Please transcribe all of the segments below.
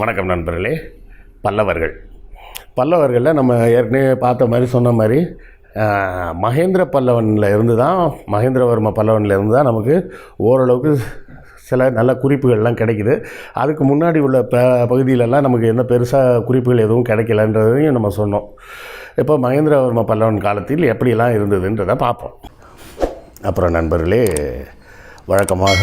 வணக்கம் நண்பர்களே பல்லவர்கள். பல்லவர்களில் நம்ம ஏற்கனவே பார்த்த மாதிரி சொன்ன மாதிரி மகேந்திர பல்லவனில் இருந்து தான் மகேந்திரவர்ம பல்லவனில் இருந்து தான் நமக்கு ஓரளவுக்கு சில நல்ல குறிப்புகள்லாம் கிடைக்குது. அதுக்கு முன்னாடி உள்ள ப பகுதியிலலாம் நமக்கு எந்த பெருசாக குறிப்புகள் எதுவும் கிடைக்கலன்றதையும் நம்ம சொன்னோம். இப்போ மகேந்திரவர்ம பல்லவன் காலத்தில் எப்படியெல்லாம் இருந்ததுன்றதை பார்ப்போம். அப்புறம் நண்பர்களே வழக்கமாக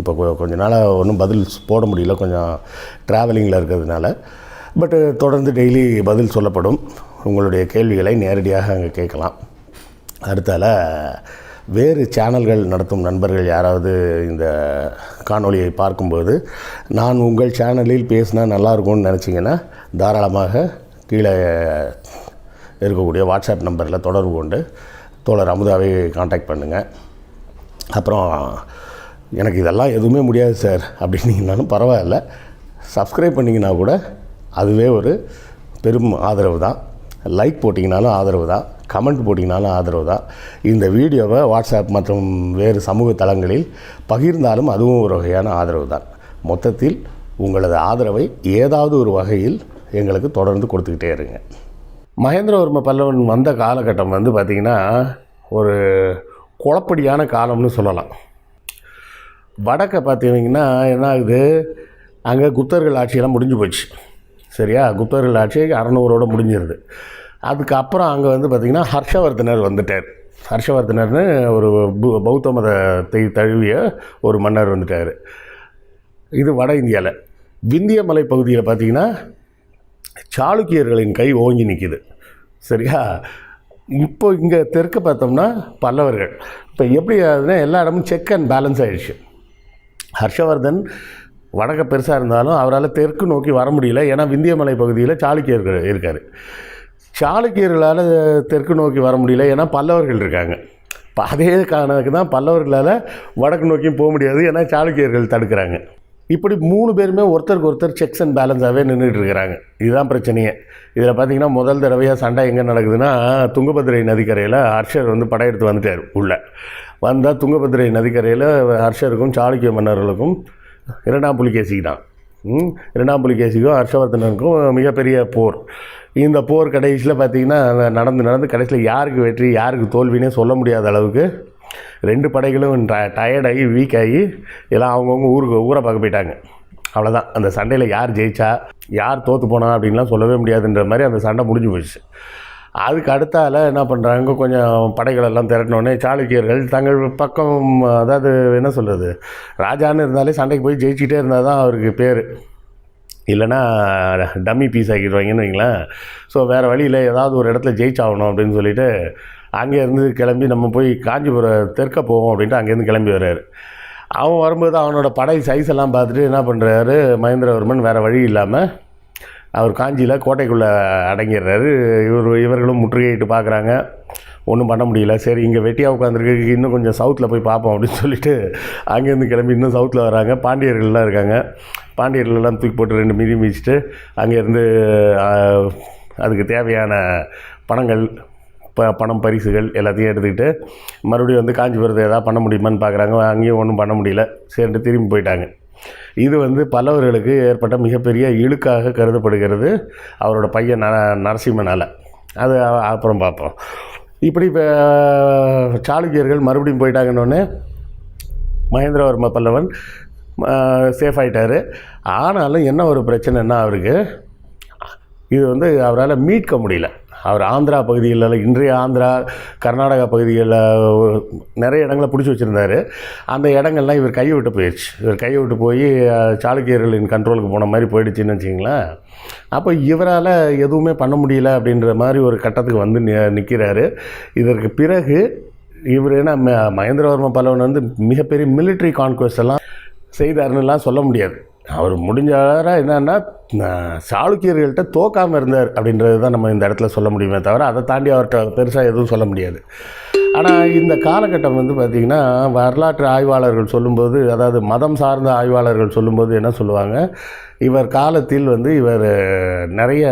இப்போ கொஞ்ச நாளாக ஒன்றும் பதில் போட முடியல கொஞ்சம் ட்ராவலிங்கில் இருக்கிறதுனால. பட்டு தொடர்ந்து டெய்லி பதில் சொல்லப்படும். உங்களுடைய கேள்விகளை நேரடியாக அங்கே கேட்கலாம். அடுத்தால வேறு சேனல்கள் நடத்தும் நண்பர்கள் யாராவது இந்த காணொளியை பார்க்கும்போது நான் உங்கள் சேனலில் பேசினா நல்லா இருக்கும்னு நினச்சிங்கன்னா தாராளமாக கீழே இருக்கக்கூடிய வாட்ஸ்அப் நம்பரில் தொடர்பு கொண்டு தோழர் அமுதாவை காண்டாக்ட் பண்ணுங்கள் அப்புறம் எனக்கு இதெல்லாம் எதுவுமே முடியாது சார். அப்படின்னீங்கனாலும் பரவாயில்ல. சப்ஸ்கிரைப் பண்ணிங்கன்னா கூட அதுவே ஒரு பெரும் ஆதரவு தான். லைக் போட்டிங்கனாலும் ஆதரவு தான். கமெண்ட் போட்டிங்கனாலும் ஆதரவு தான். இந்த வீடியோவை வாட்ஸ்அப் மற்றும் வேறு சமூக தளங்களில் பகிர்ந்தாலும் அதுவும் ஒரு வகையான ஆதரவு தான். மொத்தத்தில் உங்களது ஆதரவை ஏதாவது ஒரு வகையில் எங்களுக்கு தொடர்ந்து கொடுத்துக்கிட்டே இருங்க. மகேந்திரவர்ம பல்லவன் வந்த காலகட்டம் வந்து பார்த்திங்கன்னா ஒரு குழப்படியான காலம்னு சொல்லலாம். வடக்க பார்த்தீங்கன்னா என்ன ஆகுது அங்கே குப்தர்கள் ஆட்சியெல்லாம் முடிஞ்சு போச்சு. சரியா? குப்தர்கள் ஆட்சி அறநூறோடு முடிஞ்சிருது. அதுக்கப்புறம் அங்கே வந்து பார்த்திங்கன்னா ஹர்ஷவர்தனர் வந்துட்டார். ஹர்ஷவர்தனர்னு ஒரு பௌத்த மதத்தை தழுவிய ஒரு மன்னர் வந்துட்டார். இது வட இந்தியாவில் விந்திய மலை பகுதியில் பார்த்திங்கன்னா சாளுக்கியர்களின் கை ஓங்கி நிற்கிது சரியா? இப்போ இங்கே தெற்கு பார்த்தோம்னா பல்லவர்கள். இப்போ எப்படி ஆகுதுன்னா எல்லா இடமும் செக் அண்ட் பேலன்ஸ் ஆகிடுச்சு ஹர்ஷவர்தன் வடக்க பெருசாக இருந்தாலும் அவரால் தெற்கு நோக்கி வர முடியல. ஏன்னா விந்தியமலை பகுதியில் சாளுக்கியர்கள் இருக்கார். சாளுக்கியர்களால் தெற்கு நோக்கி வர முடியல. ஏன்னா பல்லவர்கள் இருக்காங்க. இப்போ அதே காரணத்துக்கு தான் பல்லவர்களால் வடக்கு நோக்கியும் போக முடியாது. ஏன்னா சாளுக்கியர்கள் தடுக்கிறாங்க. இப்படி மூணு பேருமே ஒருத்தருக்கு ஒருத்தர் செக்ஸ் அண்ட் பேலன்ஸாகவே நின்றுட்டு இருக்கிறாங்க. இதுதான் பிரச்சனையே. இதில் பார்த்தீங்கன்னா முதல் தடவையாக சண்டை எங்கே நடக்குதுன்னா துங்கபத்திரை நதிக்கரையில் ஹர்ஷர் வந்து படையெடுத்து வந்துட்டார் உள்ளே. வந்தால் துங்கபத்திரை நதிக்கரையில் ஹர்ஷருக்கும் சாளுக்கிய மன்னர்களுக்கும் இரண்டாம் புலிகேசிக்கு தான். இரண்டாம் புலிகேசிக்கும் ஹர்ஷவர்தனனுக்கும் மிகப்பெரிய போர். இந்த போர் கடைசியில் பார்த்தீங்கன்னா நடந்து நடந்து கடைசியில் யாருக்கு வெற்றி யாருக்கு தோல்வினே சொல்ல முடியாத அளவுக்கு ரெண்டு படைகளும் டயர்டாகி வீக் ஆகி எல்லாம் அவங்கவுங்க ஊருக்கு ஊரை பார்க்க போயிட்டாங்க. அவ்வளோதான் அந்த சண்டையில் யார் ஜெயிச்சா யார் தோற்று போனா அப்படின்லாம் சொல்லவே முடியாதுன்ற மாதிரி அந்த சண்டை முடிஞ்சு போச்சு. அதுக்கு அடுத்தால என்ன பண்ணுறாங்க கொஞ்சம் படைகளெல்லாம் திரட்டினோடனே சாளுக்கியர்கள் தங்கள் பக்கம் அதாவது என்ன சொல்கிறது ராஜான்னு இருந்தாலே சண்டைக்கு போய் ஜெயிச்சுட்டே இருந்தால் தான் அவருக்கு பேர். இல்லைன்னா டம்மி பீஸ் ஆக்கிடுவாங்கன்னு வைங்களேன். ஸோ வேறு வழியில் ஏதாவது ஒரு இடத்துல ஜெயிச்சாகணும் அப்படின்னு சொல்லிட்டு அங்கேருந்து கிளம்பி நம்ம போய் காஞ்சிபுரம் தெற்க போவோம் அப்படின்ட்டு அங்கேருந்து கிளம்பி வர்றாரு. அவன் வரும்போது அவனோட படை சைஸ் எல்லாம் பார்த்துட்டு என்ன பண்ணுறாரு மகேந்திரவர்மன் வேறு வழி இல்லாமல் அவர் காஞ்சியில் கோட்டைக்குள்ளே அடங்கிடுறாரு. இவர் இவர்களும் முற்றுகையிட்டு பார்க்குறாங்க. ஒன்றும் பண்ண முடியல. சரி இங்கே வெட்டியாக உட்காந்துருக்கு இன்னும் கொஞ்சம் சவுத்தில் போய் பார்ப்போம் அப்படின்னு சொல்லிட்டு அங்கேருந்து கிளம்பி இன்னும் சவுத்தில் வராங்க. பாண்டியர்கள்லாம் இருக்காங்க. பாண்டியர்கள்லாம் தூக்கி போட்டு ரெண்டு மிதி மிதிச்சுட்டு அங்கேருந்து அதுக்கு தேவையான பணங்கள் ப பணம் பரிசுகள் எல்லாத்தையும் எடுத்துக்கிட்டு மறுபடியும் வந்து காஞ்சிபுரத்தை எதாவது பண்ண முடியுமான்னு பார்க்குறாங்க அங்கேயும் ஒன்றும் பண்ண முடியல. சரின்ட்டு திரும்பி போயிட்டாங்க. இது வந்து பல்லவர்களுக்கு ஏற்பட்ட மிகப்பெரிய இழுக்காக கருதப்படுகிறது அவரோட பையன் ந நரசிம்மனால். அது அப்புறம் பார்ப்போம். இப்படி இப்போ சாளுக்கியர்கள் மறுபடியும் போயிட்டாங்கன்னொன்னே மகேந்திரவர்ம பல்லவன் சேஃப் ஆகிட்டார் ஆனாலும் என்ன ஒரு பிரச்சனைன்னா அவருக்கு இது வந்து அவரால் மீட்க முடியல. அவர் ஆந்திரா பகுதிகளில் இன்றைய ஆந்திரா கர்நாடகா பகுதிகளில் நிறைய இடங்களை பிடிச்சி வச்சுருந்தார். அந்த இடங்கள்லாம் இவர் கையை விட்டு போயிடுச்சு. இவர் கையை விட்டு போய் சாளுக்கியர்களின் கண்ட்ரோலுக்கு போன மாதிரி போயிடுச்சுன்னு வச்சிங்களேன் அப்போ இவரால் எதுவுமே பண்ண முடியல அப்படின்ற மாதிரி ஒரு கட்டத்துக்கு வந்து நிற்கிறாரு இதற்கு பிறகு இவர் என்ன ம- மகேந்திரவர்ம பல்லவன் வந்து மிகப்பெரிய மிலிட்ரி conquest எல்லாம் செய்தாருன்னுலாம் சொல்ல முடியாது. அவர் முடிஞ்சாரா என்னன்னா சாளுக்கியர்கள்ட்ட தோக்காமல் இருந்தார் அப்படின்றது தான் நம்ம இந்த இடத்துல சொல்ல முடியுமே தவிர அதை தாண்டி அவர்கிட்ட பெருசாக எதுவும் சொல்ல முடியாது. ஆனால் இந்த காலகட்டம் வந்து பார்த்திங்கன்னா வரலாற்று ஆய்வாளர்கள் சொல்லும்போது அதாவது மதம் சார்ந்த ஆய்வாளர்கள் சொல்லும்போது என்ன சொல்லுவாங்க இவர் காலத்தில் வந்து இவர் நிறைய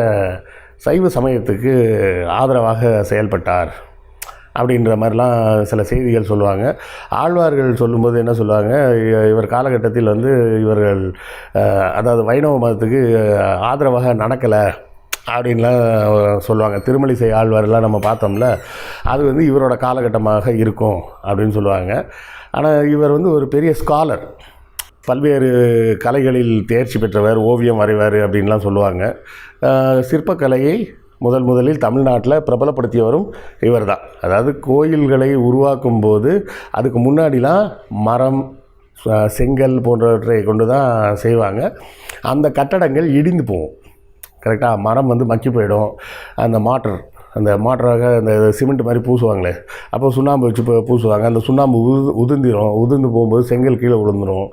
சைவ சமயத்துக்கு ஆதரவாக செயல்பட்டார். அப்படின்ற மாதிரிலாம் சில செய்திகள் சொல்லுவாங்க. ஆழ்வார்கள் சொல்லும்போது என்ன சொல்லுவாங்க? இ- இவர் காலகட்டத்தில் வந்து இவர்கள் அதாவது வைணவ மதத்துக்கு ஆதரவாக நடக்கலை அப்படின்லாம் சொல்லுவாங்க. திருமலிசை ஆழ்வார்லாம் நம்ம பார்த்தோம்ல அது வந்து இவரோட காலகட்டமாக இருக்கும் அப்படின்னு சொல்லுவாங்க. ஆனால் இவர் வந்து ஒரு பெரிய ஸ்காலர் பல்வேறு கலைகளில் தேர்ச்சி பெற்றவர் ஓவியம் வரைவார் அப்படின்லாம் சொல்லுவாங்க. சிற்பக்கலையை முதல் முதலில் தமிழ்நாட்டில் பிரபலப்படுத்தியவரும் இவர் தான் அதாவது கோயில்களை உருவாக்கும் போது அதுக்கு முன்னாடிலாம் மரம் செங்கல் போன்றவற்றை கொண்டு தான் செய்வாங்க. அந்த கட்டடங்கள் இடிந்து போகும். கரெக்டாக மரம் வந்து மக்கி போயிடும். அந்த மாட்டர் அந்த மாட்டராக அந்த சிமெண்ட் மாதிரி பூசுவாங்களே அப்போ சுண்ணாம்பு வச்சு இப்போ பூசுவாங்க. அந்த சுண்ணாம்பு உது உதிர்ந்திரும். உதிர்ந்து போகும்போது செங்கல் கீழே விழுந்துடும்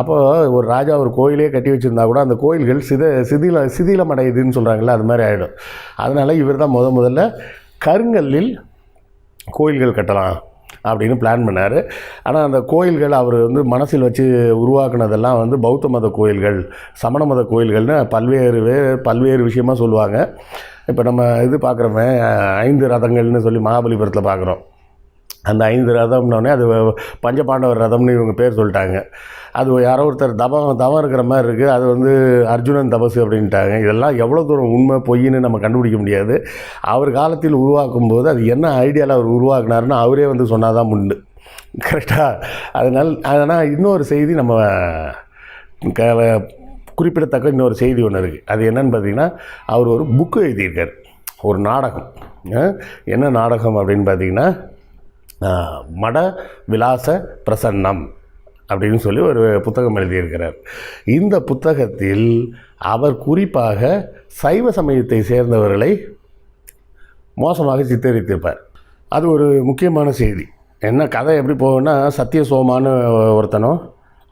அப்போ ஒரு ராஜா ஒரு கோயிலே கட்டி வச்சுருந்தா கூட அந்த கோயில்கள் சித சிதில சிதிலம் அடையுதுன்னு சொல்கிறாங்களே அது மாதிரி ஆகிடும் அதனால் இவர் தான் முத முதல்ல கருங்கல்லில் கோயில்கள் கட்டலாம். அப்படின்னு பிளான் பண்ணார். ஆனால் அந்த கோயில்கள் அவர் வந்து மனசில் வச்சு உருவாக்குனதெல்லாம் வந்து பௌத்த மத கோயில்கள் சமண மத கோயில்கள்னு பல்வேறு வே- பல்வேறு விஷயமா சொல்லுவாங்க. இப்போ நம்ம இது பார்க்குறோமே ஐந்து ரதங்கள்னு சொல்லி மகாபலிபுரத்தில் பார்க்குறோம் அந்த ஐந்து ரதம்னோடனே அது பஞ்சபாண்டவர் ரதம்னு இவங்க பேர் சொல்லிட்டாங்க. அது யாரோ ஒருத்தர் தவம் தவம் இருக்கிற மாதிரி இருக்குது அது வந்து அர்ஜுனன் தபசு அப்படின்ட்டாங்க. இதெல்லாம் எவ்வளோ தூரம் உண்மை பொய்ன்னு நம்ம கண்டுபிடிக்க முடியாது. அவர் காலத்தில் உருவாக்கும் போது அது என்ன ஐடியாவில் அவர் உருவாக்குனாருன்னு அவரே வந்து சொன்னால் தான் உண்டு கரெக்டாக அதனால் அதனால் இன்னொரு செய்தி நம்ம க குறிப்பிடத்தக்க இன்னொரு செய்தி ஒன்று இருக்குது அது என்னன்னு பார்த்தீங்கன்னா அவர் ஒரு புக்கு எழுதியிருக்கார். ஒரு நாடகம். என்ன நாடகம் அப்படின்னு பார்த்தீங்கன்னா மட விலாச பிரசன்னம். அப்படின்னு சொல்லி ஒரு புத்தகம் எழுதியிருக்கிறார். இந்த புத்தகத்தில் அவர் குறிப்பாக சைவ சமயத்தை சேர்ந்தவர்களை மோசமாக சித்தரித்திருப்பார். அது ஒரு முக்கியமான செய்தி. என்ன கதை எப்படி போகும்னா சத்திய சோமான்னு ஒருத்தனும்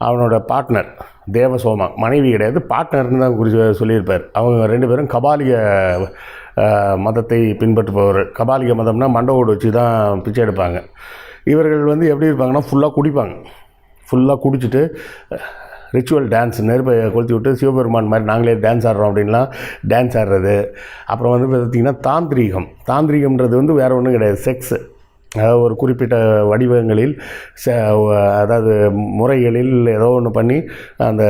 அவனோட பார்ட்னர் தேவ சோமா மனைவி கிடையாது பார்ட்னர்னு தான் குறி சொல்லியிருப்பார். அவங்க ரெண்டு பேரும் கபாலிக மதத்தை பின்பற்றுபவர். கபாலிக மதம்னா மண்டவோடு வச்சு தான் பிச்சை எடுப்பாங்க. இவர்கள் வந்து எப்படி இருப்பாங்கன்னா ஃபுல்லாக குடிப்பாங்க. ஃபுல்லாக குடிச்சிட்டு ரிச்சுவல் டான்ஸ் நெருப்பை கொளுத்தி விட்டு சிவபெருமான் மாதிரி நாங்களே டான்ஸ் ஆடுறோம் அப்படின்லாம் டான்ஸ் ஆடுறது. அப்புறம் வந்து பார்த்திங்கன்னா தாந்திரீகம். தாந்திரீகம்ன்றது வந்து வேறு ஒன்றும் கிடையாது செக்ஸு அதாவது ஒரு குறிப்பிட்ட வடிவங்களில் ச அதாவது முறைகளில் ஏதோ ஒன்று பண்ணி அந்த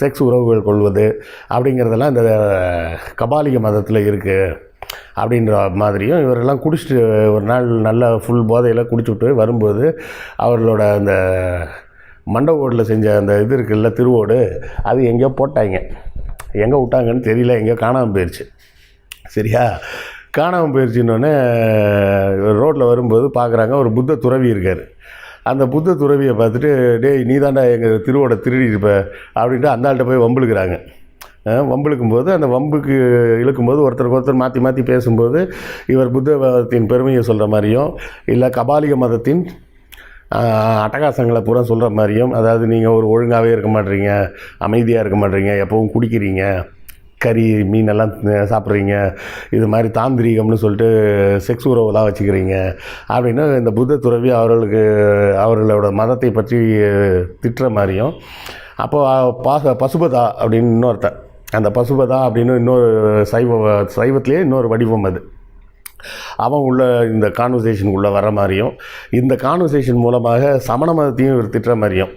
செக்ஸ் உறவுகள் கொள்வது அப்படிங்கிறதெல்லாம் இந்த கபாலிக மதத்தில் இருக்குது அப்படின்ற மாதிரியும் இவரெல்லாம் குடிச்சிட்டு ஒரு நாள் நல்லா ஃபுல் போதையில் குடிச்சுட்டு வரும்போது அவர்களோட அந்த மண்டபோடில் செஞ்ச அந்த இது இருக்குல்ல திருவோடு அது எங்கேயோ போட்டாங்க. எங்கே விட்டாங்கன்னு தெரியல எங்கேயோ காணாமல் போயிடுச்சு சரியா? காணாமல் போயிடுச்சுன்னொன்னே ரோட்டில் வரும்போது பார்க்குறாங்க ஒரு புத்த துறவி இருக்கார். அந்த புத்த துறவியை பார்த்துட்டு டேய் நீ தாண்டா எங்கள் திருவோட திருடி இருப்ப அப்படின்ட்டு அந்த ஆள்கிட்ட போய் வம்பிழுக்கிறாங்க. வம்பு வம்பிழுக்கும் போது அந்த வம்புக்கு இழுக்கும்போது ஒருத்தருக்கு ஒருத்தர் மாற்றி மாற்றி பேசும்போது இவர் புத்த மதத்தின் பெருமையை சொல்கிற மாதிரியும் இல்லை கபாலிக மதத்தின் அட்டகாசங்களை பூரா சொல்கிற மாதிரியும் அதாவது நீங்கள் ஒரு ஒழுங்காகவே இருக்க மாட்டீங்க அமைதியாக இருக்க மாட்டீங்க எப்பவும் குடிக்கிறீங்க கறி மீனெல்லாம் சாப்பிட்றீங்க இது மாதிரி தாந்திரீகம்னு சொல்லிட்டு செக்ஸ் உறவுலாம் வச்சுக்கிறீங்க அப்படின்னு இந்த புத்த துறவி அவர்களுக்கு அவர்களோட மதத்தை பற்றி திட்டுற மாதிரியும் அப்போ பாச பசுபதா அப்படின்னு இன்னொருத்தன் அந்த பசுபதா அப்படின்னு இன்னொரு சைவ சைவத்திலே இன்னொரு வடிவம் அது. அவன் உள்ள இந்த கான்வர்சேஷன் உள்ளே வர மாதிரியும் இந்த கான்வர்சேஷன் மூலமாக சமண மதத்தையும் இவர் திட்டுற மாதிரியும்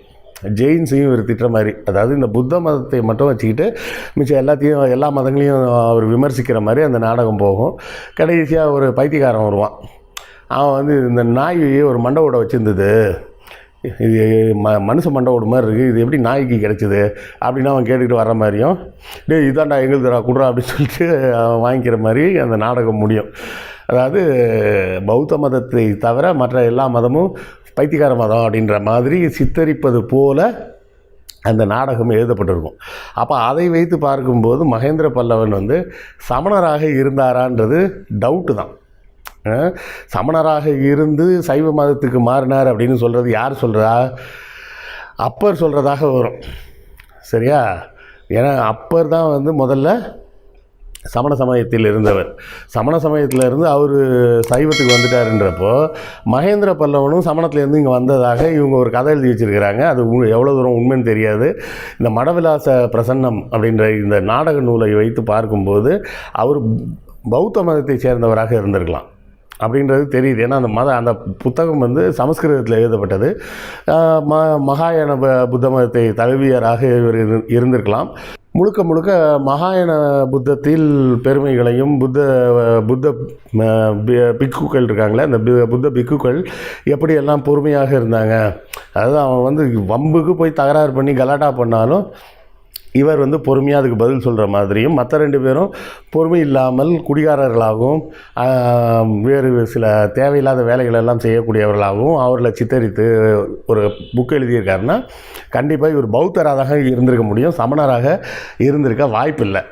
ஜெயின்ஸையும் இவர் திட்டுற மாதிரி அதாவது இந்த புத்த மதத்தை மட்டும் வச்சுக்கிட்டு மிச்சம் எல்லாத்தையும் எல்லா மதங்களையும் அவர் விமர்சிக்கிற மாதிரி அந்த நாடகம் போகும். கடைசியாக ஒரு பைத்தியக்காரன் வருவான். அவன் வந்து இந்த நாய் ஒரு மண்டை ஓட வச்சுருந்தது. இது ம மனுஷ மண்டை ஓடு மாதிரி இருக்குது இது எப்படி நாய்க்கு கிடச்சிது? அப்படின்னு அவன் கேட்டுக்கிட்டு வர மாதிரியும் டேய் இதாண்டா எங்களுதுடா குடுறா அப்படின்னு சொல்லிட்டு அவன் வாங்கிக்கிற மாதிரி அந்த நாடகம் முடியும். அதாவது பௌத்த மதத்தை தவிர மற்ற எல்லா மதமும் பைத்தியக்கார மதம் அப்படின்ற மாதிரி சித்தரிப்பது போல அந்த நாடகம் எழுதப்பட்டிருக்கும். அப்போ அதை வைத்து பார்க்கும்போது மகேந்திர பல்லவன் வந்து சமணராக இருந்தாரான்றது டவுட்டு தான். சமணராக இருந்து சைவ மதத்துக்கு மாறினார் அப்படின்னு சொல்கிறது யார் சொல்கிறா அப்பர் சொல்கிறதாக வரும். சரியா? ஏன்னா அப்பர் தான் வந்து முதல்ல சமண சமயத்தில் இருந்தவர். சமண சமயத்தில் இருந்து அவர் சைவத்துக்கு வந்துட்டாருன்றப்போ மகேந்திர பல்லவனும் சமணத்துலேருந்து இங்கே வந்ததாக இவங்க ஒரு கதை எழுதி வச்சிருக்கிறாங்க. அது எவ்வளோ தூரம் உண்மைன்னு தெரியாது. இந்த மடவிலாச பிரசன்னம் அப்படின்ற இந்த நாடக நூலை வைத்து பார்க்கும்போது அவர் பௌத்த மதத்தை சேர்ந்தவராக இருந்திருக்கலாம். அப்படின்றது தெரியுது. ஏன்னா அந்த மத அந்த புத்தகம் வந்து சமஸ்கிருதத்தில் எழுதப்பட்டது. ம மகாயான ப- புத்த மதத்தை தழுவியராக இவர் இரு- இருந்திருக்கலாம். முழுக்க முழுக்க மகாயன புத்தத்தில் பெருமைகளையும் புத்த புத்த பி- பிக்குக்கள் இருக்காங்களே அந்த பி- புத்த பிக்குக்கள் எப்படியெல்லாம் பொறுமையாக இருந்தாங்க அதாவது அவன் வந்து வம்புக்கு போய் தகராறு பண்ணி கலாட்டா பண்ணாலும் இவர் வந்து பொறுமையாக அதுக்கு பதில் சொல்கிற மாதிரியும் மற்ற ரெண்டு பேரும் பொறுமை இல்லாமல் குடிகாரர்களாகவும் வேறு சில தேவையில்லாத வேலைகளெல்லாம் செய்யக்கூடியவர்களாகவும் அவர்களை சித்தரித்து ஒரு புக் எழுதியிருக்காருன்னா கண்டிப்பாக இவர் பௌத்தராக இருந்திருக்க முடியும் சமணராக இருந்திருக்க வாய்ப்பில்லை.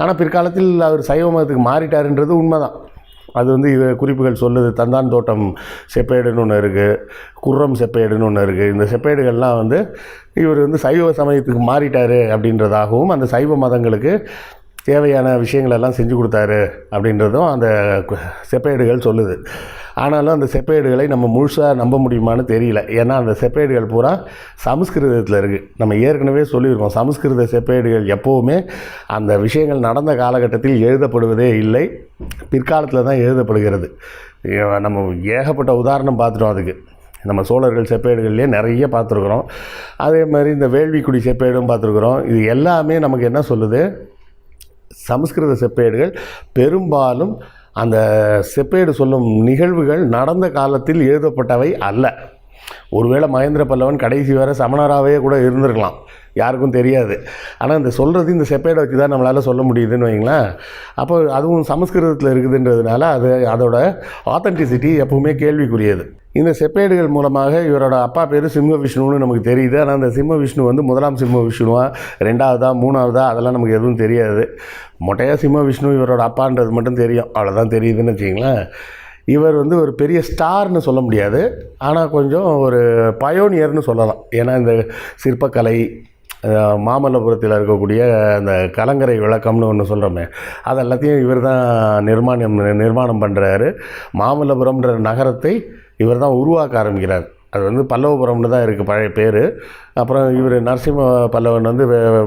ஆனால் பிற்காலத்தில் அவர் சைவ மதத்துக்கு மாறிட்டாருன்றது உண்மைதான். அது வந்து இது குறிப்புகள் சொல்லுது. தந்தான் தோட்டம் செப்பேடுன்னு ஒன்று இருக்குது குர்ரம் செப்பேடுன்னு ஒன்று இருக்குது இந்த செப்பேடுகள்லாம் வந்து இவர் வந்து சைவ சமயத்துக்கு மாறிட்டார் அப்படின்றதாகவும் அந்த சைவ மதங்களுக்கு தேவையான விஷயங்களெல்லாம் செஞ்சு கொடுத்தாரு அப்படின்றதும் அந்த செப்பேடுகள் சொல்லுது. ஆனாலும் அந்த செப்பேடுகளை நம்ம முழுசாக நம்ப முடியுமான்னு தெரியல. ஏன்னா அந்த செப்பேடுகள் பூரா சமஸ்கிருதத்தில் இருக்குது நம்ம ஏற்கனவே சொல்லியிருக்கோம் சமஸ்கிருத செப்பேடுகள் எப்போவுமே அந்த விஷயங்கள் நடந்த காலகட்டத்தில் எழுதப்படுவதே இல்லை பிற்காலத்தில் தான் எழுதப்படுகிறது. நம்ம ஏகப்பட்ட உதாரணம் பார்த்துட்டோம் அதுக்கு. நம்ம சோழர்கள் செப்பேடுகள்லேயே நிறைய பார்த்துருக்குறோம். அதே மாதிரி இந்த வேள்விக்குடி செப்பேடும் பார்த்துருக்குறோம். இது எல்லாமே நமக்கு என்ன சொல்லுது? சமஸ்கிருத செப்பேடுகள். பெரும்பாலும் அந்த செப்பேடு சொல்லும் நிகழ்வுகள் நடந்த காலத்தில் எழுதப்பட்டவை அல்ல. ஒருவேளை மகேந்திர பல்லவன் கடைசி வரை சமணராகவே கூட இருந்திருக்கலாம். யாருக்கும் தெரியாது. ஆனால் இந்த சொல்கிறது இந்த செப்பேடை வச்சு தான் நம்மளால் சொல்ல முடியுதுன்னு வைங்களேன். அப்போ அதுவும் சமஸ்கிருதத்தில் இருக்குதுன்றதுனால அது அதோட ஆத்தென்டிசிட்டி எப்பவுமே கேள்விக்குரியது. இந்த செப்பேடுகள் மூலமாக இவரோட அப்பா பேர் சிம்ம விஷ்ணுன்னு நமக்கு தெரியுது. ஆனால் அந்த சிம்ம விஷ்ணு வந்து முதலாம் சிம்ம விஷ்ணுவா ரெண்டாவதா மூணாவதா அதெல்லாம் நமக்கு எதுவும் தெரியாது. மொட்டையாக சிம்ம விஷ்ணு இவரோட அப்பான்றது மட்டும் தெரியும். அவ்வளோதான் தெரியுதுன்னு வச்சிங்களேன் இவர் வந்து ஒரு பெரிய ஸ்டார்னு சொல்ல முடியாது. ஆனால் கொஞ்சம் ஒரு பயோனியர்னு சொல்லலாம். ஏன்னா இந்த சிற்பக்கலை மாமல்லபுரத்தில் இருக்கக்கூடிய அந்த கலங்கரை விளக்கம்னு ஒன்று சொல்கிறோமே அது எல்லாத்தையும் இவர் தான் நிர்மாணம் நிர்மாணம் பண்ணுறாரு மாமல்லபுரம்ன்ற நகரத்தை இவர் தான் உருவாக்க ஆரம்பிக்கிறார். அது வந்து பல்லவபுரம்னு தான் இருக்குது பழைய பேர். அப்புறம் இவர் நரசிம்ம பல்லவன் வந்து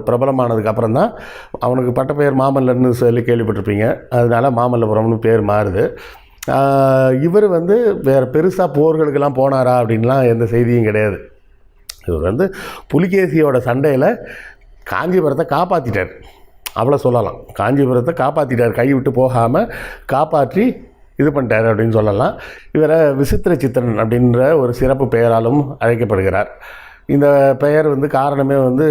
பிரபலமானதுக்கு அப்புறம் தான் அவனுக்கு பட்ட பெயர் மாமல்லர்னு சொல்லி கேள்விப்பட்டிருப்பீங்க. அதனால மாமல்லபுரம்னு பேர் மாறுது. இவர் வந்து வேறு பெருசாக போர்களுக்கெல்லாம் போனாரா அப்படின்லாம் எந்த செய்தியும் கிடையாது. இவர் வந்து புலிகேசியோட சண்டையில் காஞ்சிபுரத்தை காப்பாற்றிட்டார் அவ்வளோ சொல்லலாம். காஞ்சிபுரத்தை காப்பாற்றிட்டார் கை விட்டு போகாமல் காப்பாற்றி இது பண்ணிட்டார் அப்படின்னு சொல்லலாம். இவரை விசித்திர சித்திரன் அப்படின்ற ஒரு சிறப்பு பெயராலும் அழைக்கப்படுகிறார். இந்த பெயர் வந்து காரணமே வந்து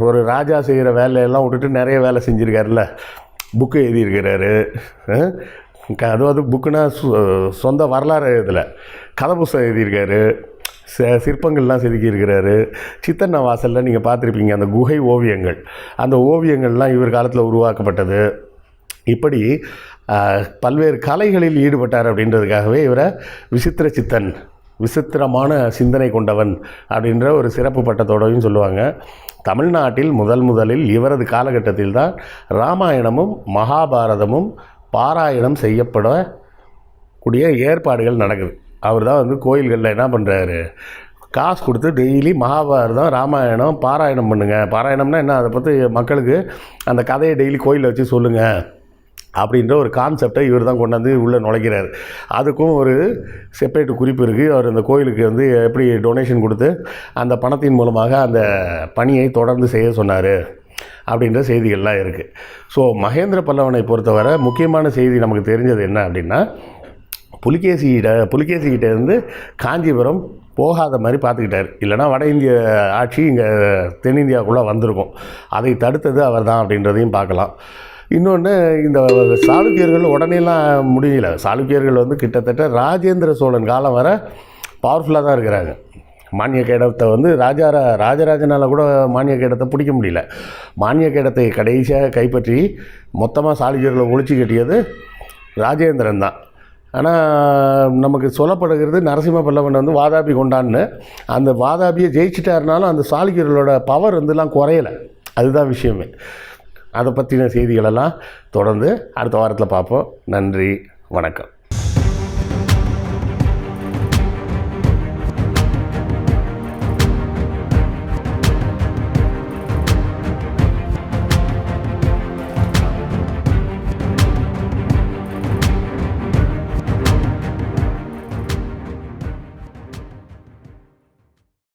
ஒரு ராஜா செய்கிற வேலையெல்லாம் விட்டுட்டு நிறைய வேலை செஞ்சுருக்காருல்ல. புக்கு எழுதியிருக்கிறாரு. க- அதாவது புக்குனா சொந்த வரலாறு இதில். கதை புஸ்தகம் எழுதியிருக்காரு. ச- சிற்பங்கள்லாம் செதுக்கியிருக்கிறாரு. சித்தன்ன வாசலில் நீங்கள் பார்த்துருப்பீங்க அந்த குகை ஓவியங்கள். அந்த ஓவியங்கள்லாம் இவர் காலத்தில் உருவாக்கப்பட்டது. இப்படி பல்வேறு கலைகளில் ஈடுபட்டார் அப்படின்றதுக்காகவே இவரை விசித்திர சித்தன் விசித்திரமான சிந்தனை கொண்டவன் அப்படின்ற ஒரு சிறப்பு பட்டத்தோடையும் சொல்லுவாங்க. தமிழ்நாட்டில் முதல் முதலில் இவரது காலகட்டத்தில் தான் ராமாயணமும் மகாபாரதமும் பாராயணம் செய்யப்பட கூடிய ஏற்பாடுகள் நடக்குது. அவர் தான் வந்து கோயில்களில் என்ன பண்ணுறாரு காசு கொடுத்து டெய்லி மகாபாரதம் ராமாயணம் பாராயணம் பண்ணுங்கள் பாராயணம்னா என்ன? அதை பற்றி மக்களுக்கு அந்த கதையை டெய்லி கோயிலில் வச்சு சொல்லுங்கள் அப்படின்ற ஒரு கான்செப்டை இவர் தான் கொண்டாந்து உள்ளே நுழைக்கிறார் அதுக்கும் ஒரு செப்பரேட் குறிப்பு இருக்குது அவர் அந்த கோயிலுக்கு வந்து எப்படி டொனேஷன் கொடுத்து அந்த பணத்தின் மூலமாக அந்த பணியை தொடர்ந்து செய்ய சொன்னார் அப்படின்ற செய்திகள்லாம் இருக்குது ஸோ மகேந்திர பல்லவனை பொறுத்தவரை முக்கியமான செய்தி நமக்கு தெரிஞ்சது என்ன அப்படின்னா புலிகேசியிட புலிகேசிக்கிட்ட இருந்து காஞ்சிபுரம் போகாத மாதிரி பார்த்துக்கிட்டார். இல்லைனா வட இந்திய ஆட்சி இங்கே தென்னிந்தியாவுக்குள்ளே வந்திருக்கும். அதை தடுத்தது அவர் தான் அப்படின்றதையும் பார்க்கலாம். இன்னொன்று இந்த சாளுக்கியர்கள் உடனேலாம் முடியல. சாளுக்கியர்கள் வந்து கிட்டத்தட்ட ராஜேந்திர சோழன் காலம் வர பவர்ஃபுல்லாக தான் இருக்கிறாங்க. மானிய கேடத்தை வந்து ராஜா ராஜராஜனால் கூட மானிய கேடத்தை பிடிக்க முடியல. மானிய கேடத்தை கடைசியாக கைப்பற்றி மொத்தமாக சாளுக்கியர்களை ஒழிச்சு கட்டியது ராஜேந்திரன் தான். ஆனால் நமக்கு சொல்லப்படுகிறது நரசிம்ம பல்லவன் வந்து வாதாபி கொண்டான்னு. அந்த வாதாபியை ஜெயிச்சிட்டாருனாலும் அந்த சாளுக்கியர்களோட பவர் வந்துலாம் குறையலை. அதுதான் விஷயமே. அதை பற்றின செய்திகளெல்லாம் தொடர்ந்து அடுத்த வாரத்தில் பார்ப்போம். நன்றி வணக்கம்.